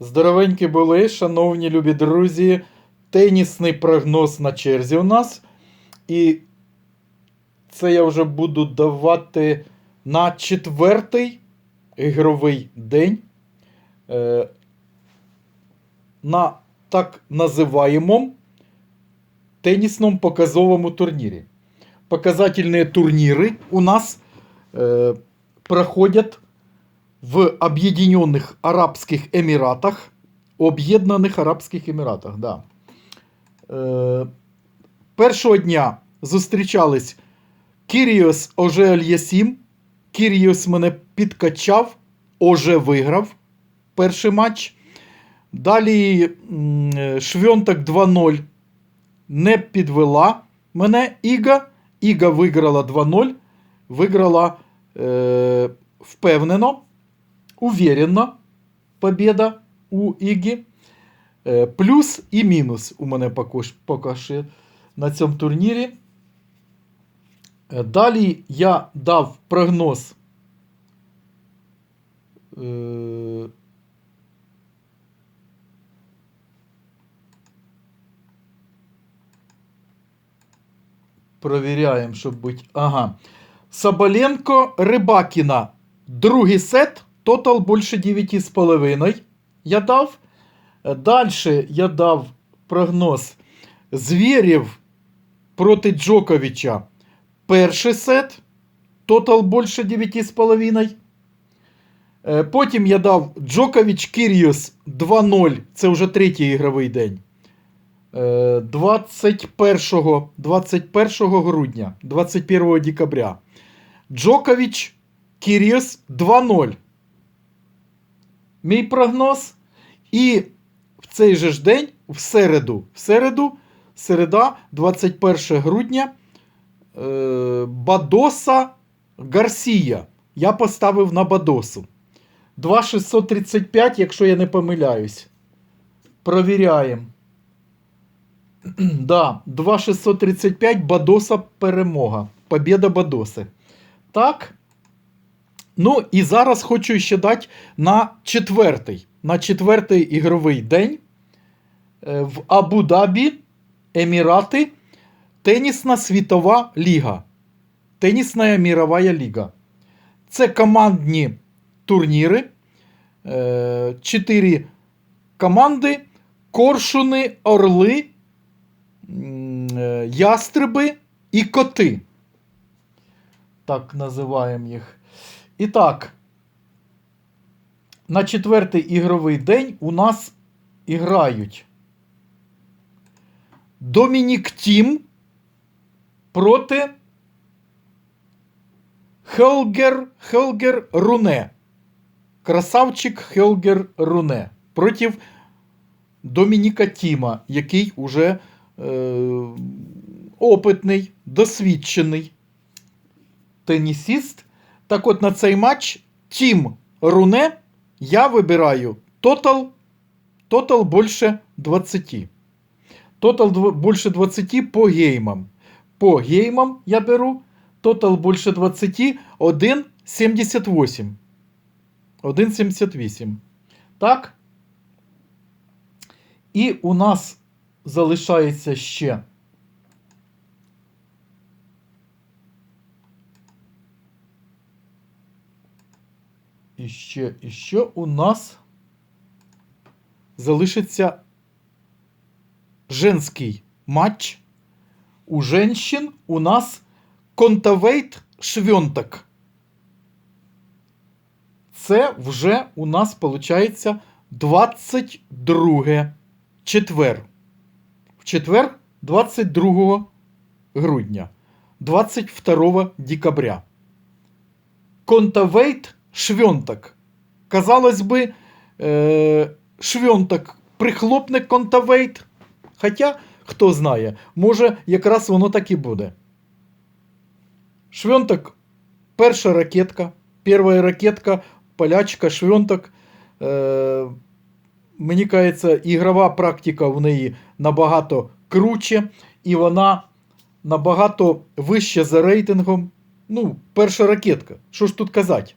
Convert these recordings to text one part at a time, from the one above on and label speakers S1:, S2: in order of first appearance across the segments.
S1: Здоровенькі були, шановні любі друзі. Тенісний прогноз на черзі у нас. І це я вже буду давати на четвертий ігровий день. Е, на так називаємому тенісному показовому турнірі. Показательні турніри у нас е, проходять в Об'єднаних Арабських Еміратах. Об'єднаних Арабських Еміратах, да. Е, першого дня зустрічались Кіріос Оже Альясім. Кіріос мене підкачав, Оже виграв перший матч. Далі е, Швьонтак 2-0 не підвела мене Іга. Іга виграла 2-0. Виграла е, впевнено, уверенно побіда у Ігі. Е, плюс і мінус у мене поки що на цьому турнірі. Е, Далі я дав прогноз. Е, Провіряємо, щоб бути. Ага. Соболенко Рибакіна. Другий сет. Тотал більше 9,5. Я дав. Далі я дав прогноз Звєрєв проти Джоковича. Перший сет. Тотал більше 9,5. Е, Потім я дав Джокович Кіріос 2-0. Це вже третій ігровий день. Е, 21, 21 грудня, 21 декабря. Джокович Кіріос 2-0. Мій прогноз. І в цей же ж день, в середу, в середу, середа, 21 грудня, е, Бадоса Гарсія. Я поставив на Бадосу. 2,635, якщо я не помиляюсь. Провіряємо. Да, 2,635 Бадоса перемога. Побєда Бадоси. Так. Ну, і зараз хочу ще дати на четвертий. На четвертий ігровий день е, в Абу-Дабі, Емірати, Тенісна світова ліга. Тенісна мірова ліга. Це командні турніри. Е, Чотири команди. Коршуни, орли, е, ястреби і коти. Так називаємо їх. І так, на четвертий ігровий день у нас іграють Домінік Тім проти Хелгер, Хелгер Руне. Красавчик Хелгер Руне проти Домініка Тіма, який уже е, опитний, досвідчений тенісіст. Так от на цей матч Тім Руне я вибираю тотал, тотал більше 20. Тотал більше 20 по геймам. По геймам я беру тотал більше 20 1,78. 1,78. Так. І у нас залишається ще. І ще, і ще у нас залишиться женський матч. У женщин у нас контавейт швьонтак. Це вже у нас виходить 22 четвер. В четвер 22 грудня, 22 декабря. Контавейт швьонтак. Казалось би, е, швьонтак прихлопне контавейт. Хоча, хто знає, може, якраз воно так і буде. Швьонтак перша ракетка. Перша ракетка, полячка, швьонтак. Е, мені кажеться, ігрова практика в неї набагато круче, і вона набагато вище за рейтингом. Ну, перша ракетка. Що ж тут казати?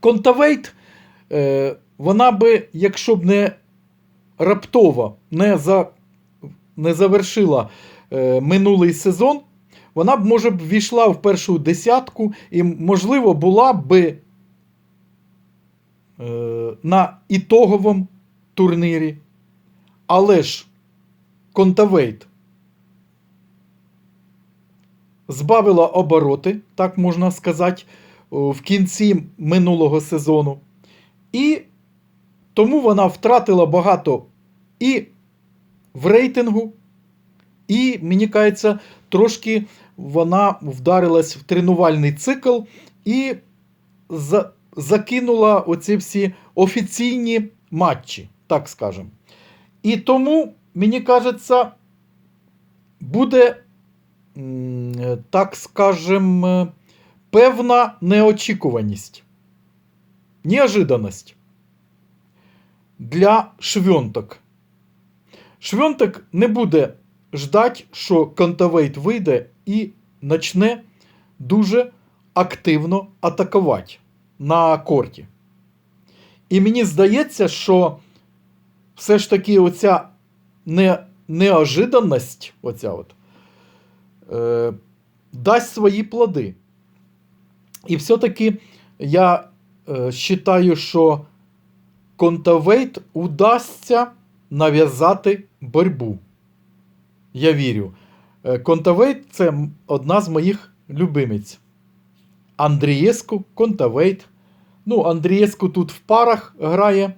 S1: Контавейт е, вона би, якщо б не раптово не, за, не завершила е, минулий сезон, вона б, може б, війшла в першу десятку і, можливо, була би е, на ітоговому турнірі. Але ж Контавейт збавила обороти, так можна сказати, в кінці минулого сезону. І тому вона втратила багато і в рейтингу, і, мені кажеться, трошки вона вдарилась в тренувальний цикл і за, закинула оці всі офіційні матчі, так скажемо. І тому, мені кажеться, буде, е, так скажем, е, певна неочікуваність, неожиданність для швьонток. Швьонток не буде ждати, що контавейт вийде і почне дуже активно атакувати на корті. І мені здається, що все ж таки оця не, неожиданність, оця от, е, дасть свої плоди. І все-таки я е, вважаю, що Контавейт удасться нав'язати боротьбу. Я вірю. Е, Контавейт це одна з моїх любимиць. Андрієску, Контавейт. Ну, Андрієску тут в парах грає.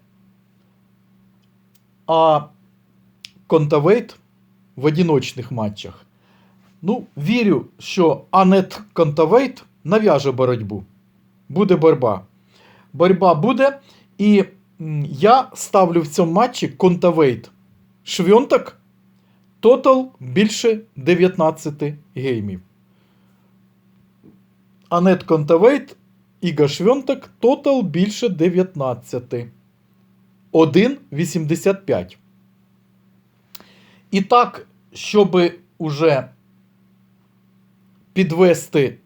S1: А Контавейт в одиночних матчах. Ну, вірю, що Анет Контавейт нав'яже боротьбу. Буде боротьба. Боротьба буде. І я ставлю в цьому матчі Контавейт Швьонтак. Тотал більше 19 геймів. Анет Контавейт, Іга Швьонтак, тотал більше 19. 1,85. І так, щоб уже підвести,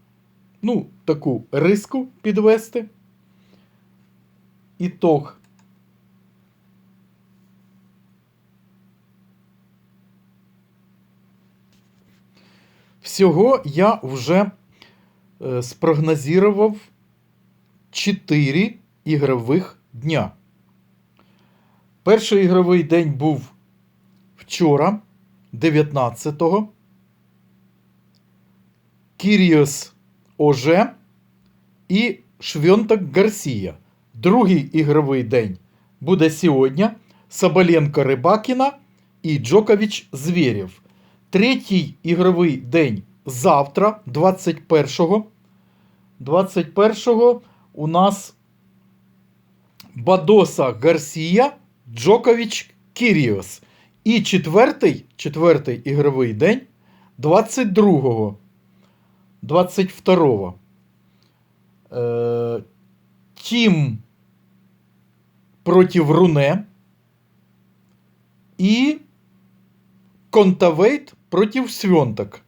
S1: ну, таку риску підвести. Ітог. Всього я вже е, спрогнозував 4 ігрових дня. Перший ігровий день був вчора, 19-го. Кіріос Оже і Швьонтак Гарсія. Другий ігровий день буде сьогодні. Соболенко Рибакіна і Джокович Звєрєв. Третій ігровий день завтра, 21-го. 21-го у нас Бадоса Гарсія, Джокович Кіріос. І четвертий, четвертий ігровий день 22-го. 22-го. Е, Тім проти Руне. І Контавейт проти Свьонтак.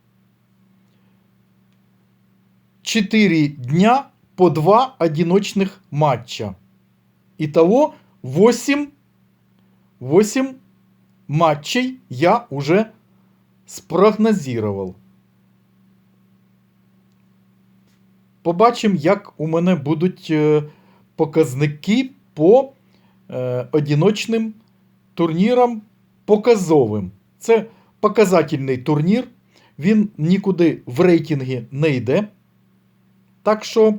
S1: Четыре дня по два одиночных матча. Итого 8, 8 матчей я уже спрогнозировал. Побачимо, як у мене будуть е, показники по е, одиночним турнірам показовим. Це показательний турнір. Він нікуди в рейтинги не йде. Так що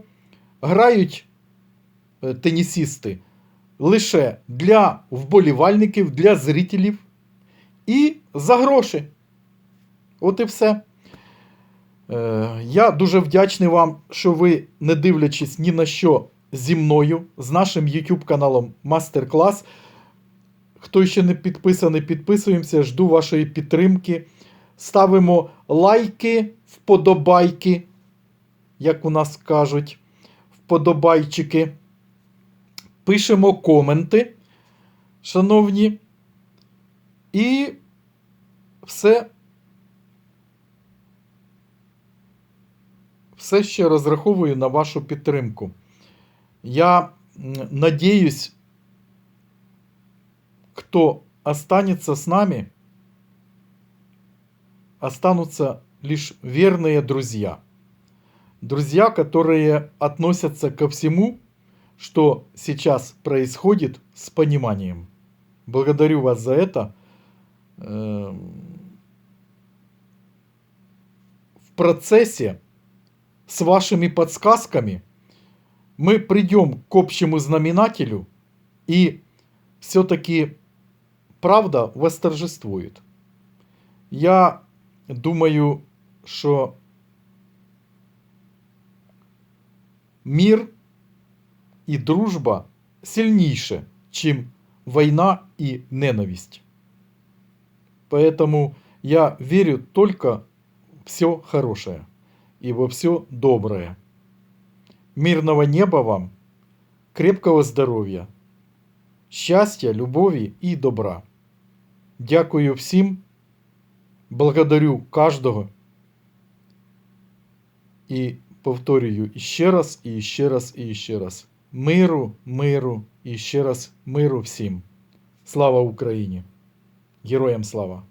S1: грають е, тенісісти лише для вболівальників, для зрителів і за гроші. От і все. Е, Я дуже вдячний вам, що ви, не дивлячись ні на що зі мною, з нашим YouTube каналом Мастер-клас. Хто ще не підписаний, підписуємося, жду вашої підтримки. Ставимо лайки, вподобайки, як у нас кажуть, вподобайчики. Пишемо коменти, шановні. І все. Все ще розраховую на вашу підтримку. Я м, надіюсь, кто останется с нами, останутся лишь верные друзья. Друзья, которые относятся ко всему, что сейчас происходит с пониманием. Благодарю вас за это. В процессе с вашими подсказками мы придем к общему знаменателю и все-таки правда восторжествует. Я думаю, що мир і дружба сильніше, чим война и ненависть. Поэтому я верю только в все хорошее и во все доброе. Мирного неба вам, крепкого здоров'я, щастя, любові і добра. Дякую всім, благодарю кожного і повторюю іще раз, і ще раз, і ще раз. Миру, миру і ще раз миру всім. Слава Україні! Героям слава!